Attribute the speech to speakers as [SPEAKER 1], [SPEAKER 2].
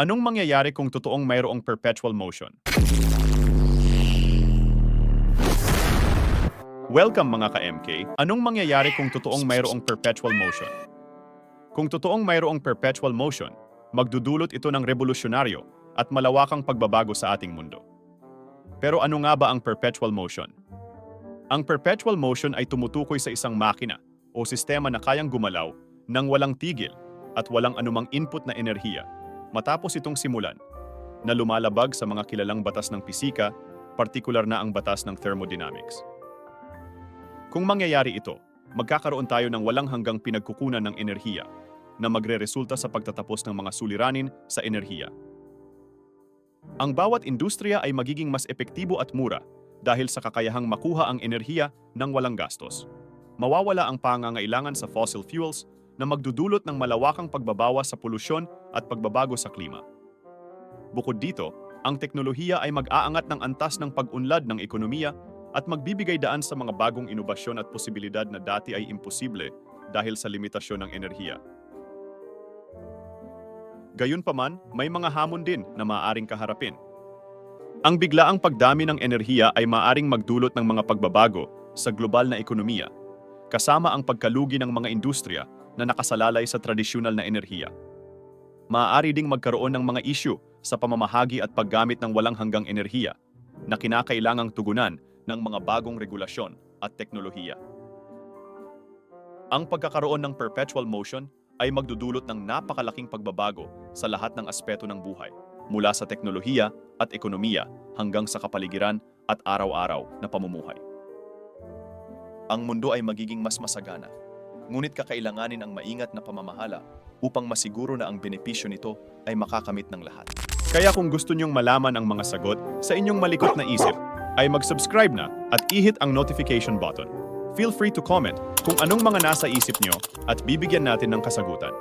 [SPEAKER 1] Anong mangyayari kung totoong mayroong perpetual motion? Welcome mga ka-MK. Anong mangyayari kung totoong mayroong perpetual motion? Kung totoong mayroong perpetual motion, magdudulot ito ng revolusyonaryo at malawakang pagbabago sa ating mundo. Pero ano nga ba ang perpetual motion? Ang perpetual motion ay tumutukoy sa isang makina o sistema na kayang gumalaw nang walang tigil at walang anumang input na enerhiya matapos itong simulan na lumalabag sa mga kilalang batas ng pisika, partikular na ang batas ng thermodynamics. Kung mangyayari ito, magkakaroon tayo ng walang hanggang pinagkukunan ng enerhiya na magreresulta sa pagtatapos ng mga suliranin sa enerhiya. Ang bawat industriya ay magiging mas epektibo at mura dahil sa kakayahang makuha ang enerhiya ng walang gastos. Mawawala ang pangangailangan sa fossil fuels na magdudulot ng malawakang pagbabawas sa polusyon at pagbabago sa klima. Bukod dito, ang teknolohiya ay mag-aangat ng antas ng pag-unlad ng ekonomiya at magbibigay daan sa mga bagong inobasyon at posibilidad na dati ay imposible dahil sa limitasyon ng enerhiya. Gayunpaman, may mga hamon din na maaaring kaharapin. Ang biglaang pagdami ng enerhiya ay maaaring magdulot ng mga pagbabago sa global na ekonomiya, kasama ang pagkalugi ng mga industriya na nakasalalay sa tradisyonal na enerhiya. Maaari ding magkaroon ng mga isyu sa pamamahagi at paggamit ng walang hanggang enerhiya na kinakailangang tugunan ng mga bagong regulasyon at teknolohiya. Ang pagkakaroon ng perpetual motion ay magdudulot ng napakalaking pagbabago sa lahat ng aspeto ng buhay, mula sa teknolohiya at ekonomiya hanggang sa kapaligiran at araw-araw na pamumuhay. Ang mundo ay magiging mas masagana, ngunit kakailanganin ang maingat na pamamahala upang masiguro na ang benepisyo nito ay makakamit ng lahat. Kaya kung gusto niyong malaman ang mga sagot sa inyong malikot na isip, ay mag-subscribe na at i-hit ang notification button. Feel free to comment kung anong mga nasa isip niyo at bibigyan natin ng kasagutan.